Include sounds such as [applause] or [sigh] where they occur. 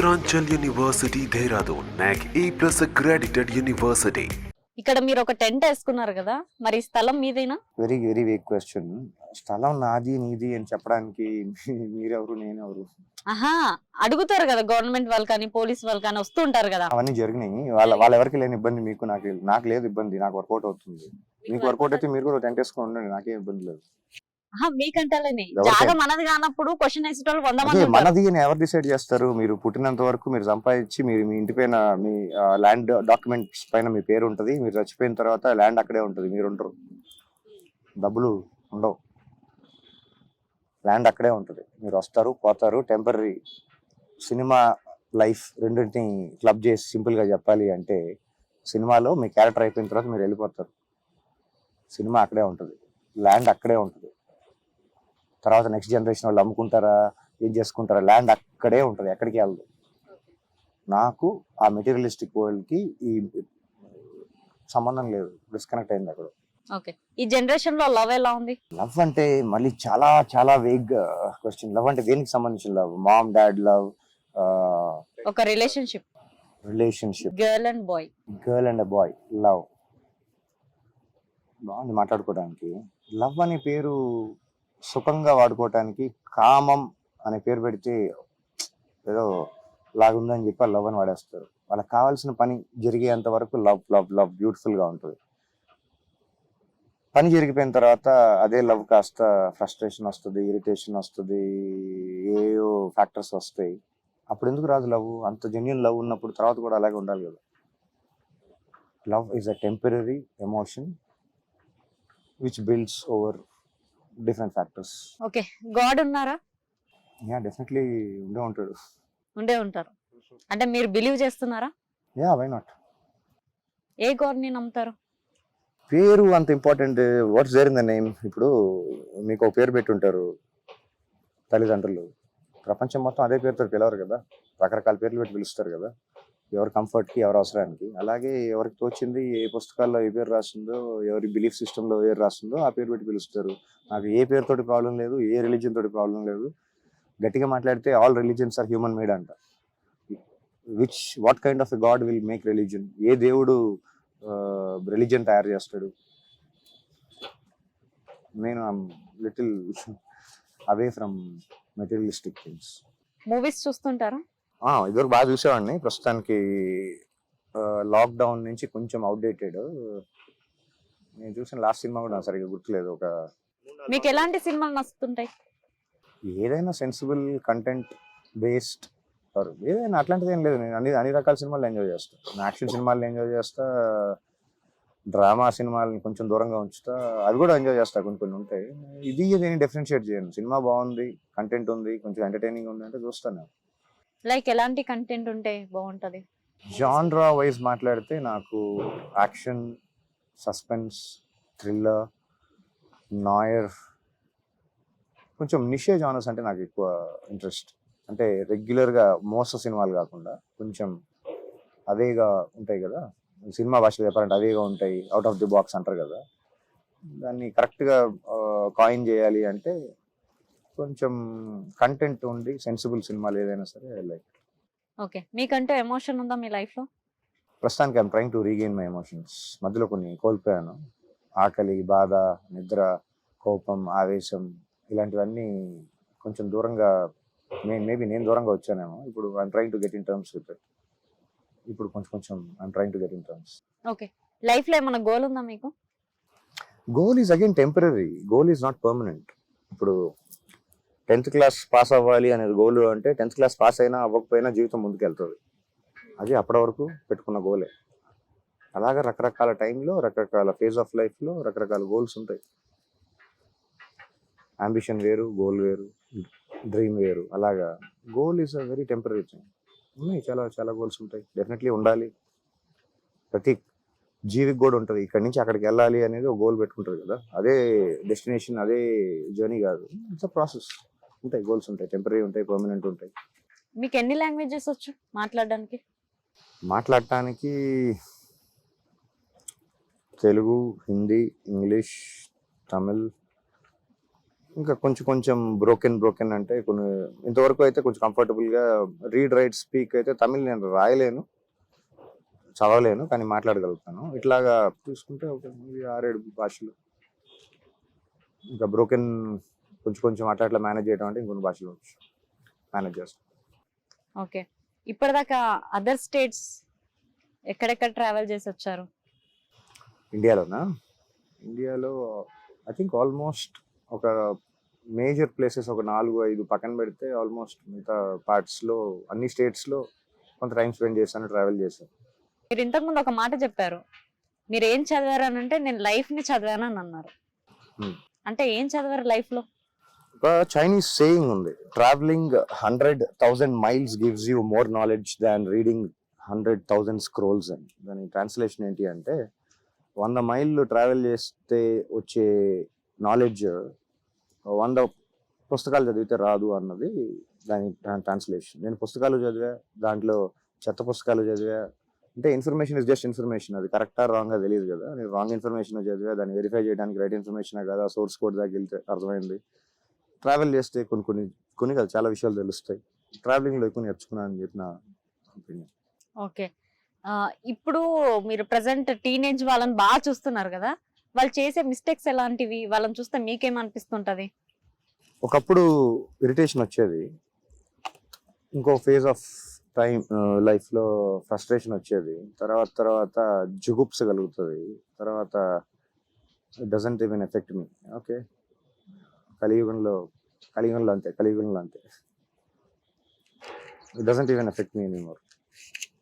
Uttaranchal University, Dehradun, NAC A plus accredited university. ఇక్కడ మీరు ఒక టెంట్ వేసుకున్నారు కదా మరి ఈ స్థలం మీదేనా? వెరీ వెరీ వేగ్ క్వశ్చన్ స్థలం నాది నీది అని చెప్పడానికి మీరెవరు నేనెవరు? ఆహా అడుగుతారు కదా గవర్నమెంట్ వాళ్ళు కానీ పోలీస్ వాళ్ళు కానీ వస్తూ ఉంటారు కదా. అవన్నీ జరిగినాయి. వాళ్ళ వాళ్ళ ఎవరికి లేని ఇబ్బంది మీకు నాకు నాకు లేదు ఇబ్బంది నాకు వర్కౌట్ అవుతుంది. మీకు వర్కౌట్ అయితే మీరు కూడా టెంట్ వేసుకొని ఉండండి నాకేం ఇబ్బంది లేదు. మీకంటాలేని. జాగా మనది కానప్పుడు క్వశ్చన్ వేసేటోళ్ళు వంద అదే మంది ఉంటారు. మనది అని ఎవరు డిసైడ్ చేస్తారు? మీరు పుట్టినంత వరకు మీరు సంపాదించి మీరు మీ ఇంటి పైన మీ ల్యాండ్ డాక్యుమెంట్స్ పైన మీ పేరు ఉంటుంది. మీరు చచ్చిపోయిన తర్వాత ల్యాండ్ అక్కడే ఉంటుంది. మీరు ఉండరు. డబ్బులు ఉండవు. ల్యాండ్ అక్కడే ఉంటుంది. మీరు వస్తారు పోతారు. టెంపరీ సినిమా లైఫ్ రెండింటిని క్లబ్ చేసి simple గా చెప్పాలి అంటే సినిమాలో మీ క్యారెక్టర్ అయిపోయిన తర్వాత మీరు వెళ్ళిపోతారు. సినిమా అక్కడే ఉంటుంది. ల్యాండ్ అక్కడే ఉంటుంది. తర్వాత నెక్స్ట్ జనరేషన్ వాళ్ళు అమ్ముకుంటారా ఏం చేసుకుంటారా ల్యాండ్ అక్కడే ఉంటుంది ఎక్కడికి వెళ్ళదు. నాకు ఆ మెటీరియలిస్టిక్ వరల్డ్కి ఈ సంబంధం లేదు డిస్కనెక్ట్ అయింది అక్కడ. ఓకే ఈ జనరేషన్లో లవ్ ఎలా ఉంది? లవ్ అంటే మళ్ళీ చాలా చాలా వేగ్ క్వశ్చన్ లవ్ అంటే దేనికి సంబంధించిన లవ్ మామ్ డాడ్ లవ్ ఒక relationship relationship girl and boy girl and boy love బాగుంది మాట్లాడుకోవడానికి. లవ్ అనే పేరు సుఖంగా వాడుకోవటానికి కామం అనే పేరు పెడితే ఏదో లాగుందని చెప్పి లవ్ అని వాడేస్తారు. వాళ్ళకి కావాల్సిన పని జరిగేంత వరకు లవ్ లవ్ లవ్ బ్యూటిఫుల్గా ఉంటుంది. పని జరిగిపోయిన తర్వాత అదే లవ్ కాస్త ఫ్రస్ట్రేషన్ వస్తుంది ఇరిటేషన్ వస్తుంది ఏయో ఫ్యాక్టర్స్ వస్తాయి. అప్పుడు ఎందుకు రాదు లవ్ అంత జెన్యున్ లవ్ ఉన్నప్పుడు తర్వాత కూడా అలాగే ఉండాలి కదా. Love is a temporary emotion which builds over different factors okay god ఉన్నారా? యా డెఫినెట్లీ ఉండే ఉంటాడు. ఉండే ఉంటారు. అంటే మీరు బిలీవ్ చేస్తున్నారా? యా వై నాట్ ఏ గాడ్ని నమ్ముతారు? పేరు అంత important what's there in the name ఇప్పుడు మీకు ఒక పేరు పెట్టుంటారు తల్లిదండ్రులు. ప్రపంచం మొత్తం అదే పేరుతో పిలవరు కదా. రకరకాల పేర్లు పెట్టి పిలుస్తారు కదా. ఎవరి కంఫర్ట్కి ఎవరి అవసరానికి. అలాగే ఎవరికి తోచింది ఏ పుస్తకాల్లో ఏ పేరు రాస్తుందో ఎవరి బిలీఫ్ సిస్టంలో ఏ పేరు రాస్తుందో ఆ పేరు పెట్టి పిలుస్తారు. నాకు ఏ పేరుతోటి ప్రాబ్లం లేదు ఏ రిలీజన్ తోటి ప్రాబ్లం లేదు. గట్టిగా మాట్లాడితే all religions are human made అంట. Which what kind of God will make religion ఏ దేవుడు రిలీజన్ తయారు చేస్తాడు? నేను little [laughs] away from materialistic things. Movies చూస్తుంటారా? ఇదివరకు బాగా చూసేవాడిని. ప్రస్తుతానికి లాక్డౌన్ నుంచి కొంచెం అవుట్డేటెడ్ నేను చూసిన లాస్ట్ సినిమా కూడా సరిగ్గా గుర్తులేదు. ఒక మీకు ఎలాంటి సినిమాలు నచ్చుతుంటాయి? ఏదైనా సెన్సిబుల్ కంటెంట్ బేస్డ్ ఏదైనా అట్లాంటిది ఏం లేదు. నేను అన్ని అన్ని రకాల సినిమాలు ఎంజాయ్ చేస్తాను యాక్షన్ సినిమాలు ఎంజాయ్ చేస్తా. డ్రామా సినిమాలని కొంచెం దూరంగా ఉంచుతా. అవి కూడా ఎంజాయ్ చేస్తా. కొన్ని కొన్ని ఉంటాయి. ఇది ఇది డిఫరెన్షియేట్ చేయను. సినిమా బాగుంది కంటెంట్ ఉంది కొంచెం ఎంటర్టైనింగ్ ఉంది అంటే చూస్తాను లైక్ ఎలాంటి కంటెంట్ ఉంటే బాగుంటది? జాన్రా వైజ్ మాట్లాడితే నాకు యాక్షన్ సస్పెన్స్ థ్రిల్లర్ నాయర్ కొంచెం నిషే జానర్స్ అంటే నాకు ఎక్కువ ఇంట్రెస్ట్. అంటే రెగ్యులర్గా మోస సినిమాలు కాకుండా కొంచెం అవేగా ఉంటాయి కదా. సినిమా భాషలో చెప్పాలంటే అవేగా ఉంటాయి అవుట్ ఆఫ్ ది బాక్స్ అంటారు కదా. దాన్ని కరెక్ట్గా కాయిన్ చేయాలి అంటే కొంచెం కంటెంట్ ఉండి సెన్సిబుల్ సినిమాలు ఏదైనా సరే లైక్ ఓకే. మీకంటూ ఎమోషన్ ఉందా మీ లైఫ్లో? ప్రస్తుతానికి I'm trying to regain my emotions మధ్యలో కొన్ని కోల్పోయాను. ఆకలి బాధ నిద్ర కోపం ఆవేశం ఇలాంటివన్నీ కొంచెం దూరంగా మే మేబీ నేను దూరంగా వచ్చానేమో. ఇప్పుడు I'm trying to get in terms with ఇప్పుడు కొంచెం కొంచెం I'm trying to get in terms okay. లైఫ్లో ఏమైనా గోల్ ఉందా మీకు? Goal is again temporary goal is not permanent ఇప్పుడు టెన్త్ క్లాస్ పాస్ అవ్వాలి అనేది గోల్ అంటే టెన్త్ క్లాస్ పాస్ అయినా అవ్వకపోయినా జీవితం ముందుకెళ్తుంది. అది అప్పటి వరకు పెట్టుకున్న గోలే అలాగే రకరకాల టైంలో రకరకాల ఫేజ్ ఆఫ్ లైఫ్లో రకరకాల గోల్స్ ఉంటాయి. అంబిషన్ వేరు గోల్ వేరు డ్రీమ్ వేరు. అలాగా goal is a very temporary thing ఉన్నాయి చాలా చాలా గోల్స్ ఉంటాయి. డెఫినెట్లీ ఉండాలి. ప్రతి జీవికి కూడా ఉంటుంది. ఇక్కడి నుంచి అక్కడికి వెళ్ళాలి అనేది ఒక గోల్ పెట్టుకుంటారు కదా. అదే డెస్టినేషన్ అదే జర్నీ కాదు. ఇట్స్ అ ప్రాసెస్ ఉంటాయి గోల్స్ ఉంటాయి టెంపరీ ఉంటాయి పర్మనెంట్ ఉంటాయి. మీకు ఎన్ని లాంగ్వేజెస్ వచ్చు మాట్లాడడానికి? మాట్లాడటానికి తెలుగు హిందీ ఇంగ్లీష్ తమిళ్ ఇంకా కొంచెం కొంచెం బ్రోకెన్ బ్రోకెన్ అంటే కొన్ని ఇంతవరకు అయితే కొంచెం comfortable గా రీడ్ రైట్ స్పీక్ అయితే తమిళ్ నేను రాయలేను చదవలేను కానీ మాట్లాడగలుగుతాను. ఇట్లాగా చూసుకుంటే ఒక ఆరేడు భాషలు. ఇంకా బ్రోకెన్ కొంచెం కొంచెం అట్లా అట్లా మేనేజ్ చేయడం అంటే ఇంకొన్ని భాషలు మేనేజ్ చేస్తాం. ఓకే ఇప్పటిదాకా అదర్ స్టేట్స్ ఎక్కడెక్కడ ట్రావెల్ చేసి వచ్చారు? ఇండియాలోనా? ఇండియాలో ఐ థింక్ ఆల్మోస్ట్ ఒక మేజర్ ప్లేసెస్ ఒక నాలుగు ఐదు పక్కన పెడితే ఆల్మోస్ట్ మిగతా పార్ట్స్లో అన్ని స్టేట్స్లో కొంత టైం స్పెండ్ చేశాను ట్రావెల్ చేశాను మీరు ఇంతకు ముందు ఒక మాట చెప్పారు. మీరు ఏం చదివారు అని అంటే నేను లైఫ్ని చదివాను అని అన్నారు. Hmm. అంటే ఏం చదివారు లైఫ్లో? ఒక చైనీస్ సేయింగ్ ఉంది. Travelling hundred thousand miles gives you more knowledge than reading hundred thousand scrolls అని. దాని ట్రాన్స్లేషన్ ఏంటి అంటే వంద మైళ్ళు ట్రావెల్ చేస్తే వచ్చే నాలెడ్జ్ వంద పుస్తకాలు చదివితే రాదు అన్నది దాని ట్రాన్స్లేషన్ నేను పుస్తకాలు చదివా దాంట్లో చెత్త పుస్తకాలు చదివా. అంటే ఇన్ఫర్మేషన్ ఇస్ జస్ట్ ఇన్ఫర్మేషన్ అది కరెక్టా రాంగ్ తెలియదు కదా. నేను రాంగ్ ఇన్ఫర్మేషన్ చదివా దాన్ని వెరిఫై చేయడానికి రైట్ ఇన్ఫర్మేషన్ కదా? సోర్స్ కోడ్ దాకా వెళ్తే అర్థమైంది. ట్రావెల్ చేస్తే కొన్ని కొన్ని కొన్ని కాదు చాలా విషయాలు తెలుస్తాయి. ట్రావెలింగ్లో ఎక్కువ నేర్చుకున్నాను అని చెప్పి నా ఒపీనియన్ ఓకే ఇప్పుడు మీరు ప్రజెంట్ టీనేజ్ వాళ్ళని బాగా చూస్తున్నారు కదా వాళ్ళు చేసే మిస్టేక్స్ ఎలాంటివి? వాళ్ళని చూస్తే మీకేమనిపిస్తుంటది? ఒకప్పుడు ఇరిటేషన్ వచ్చేది. ఇంకో ఫేజ్ ఆఫ్ టైం లైఫ్లో ఫ్రస్ట్రేషన్ వచ్చేది. తర్వాత తర్వాత జుగుప్స కలుగుతుంది. తర్వాత doesn't even affect me okay కలియుగంలో కలియుగంలో అంతే కలియుగంలో అంతే. Doesn't even affect me anymore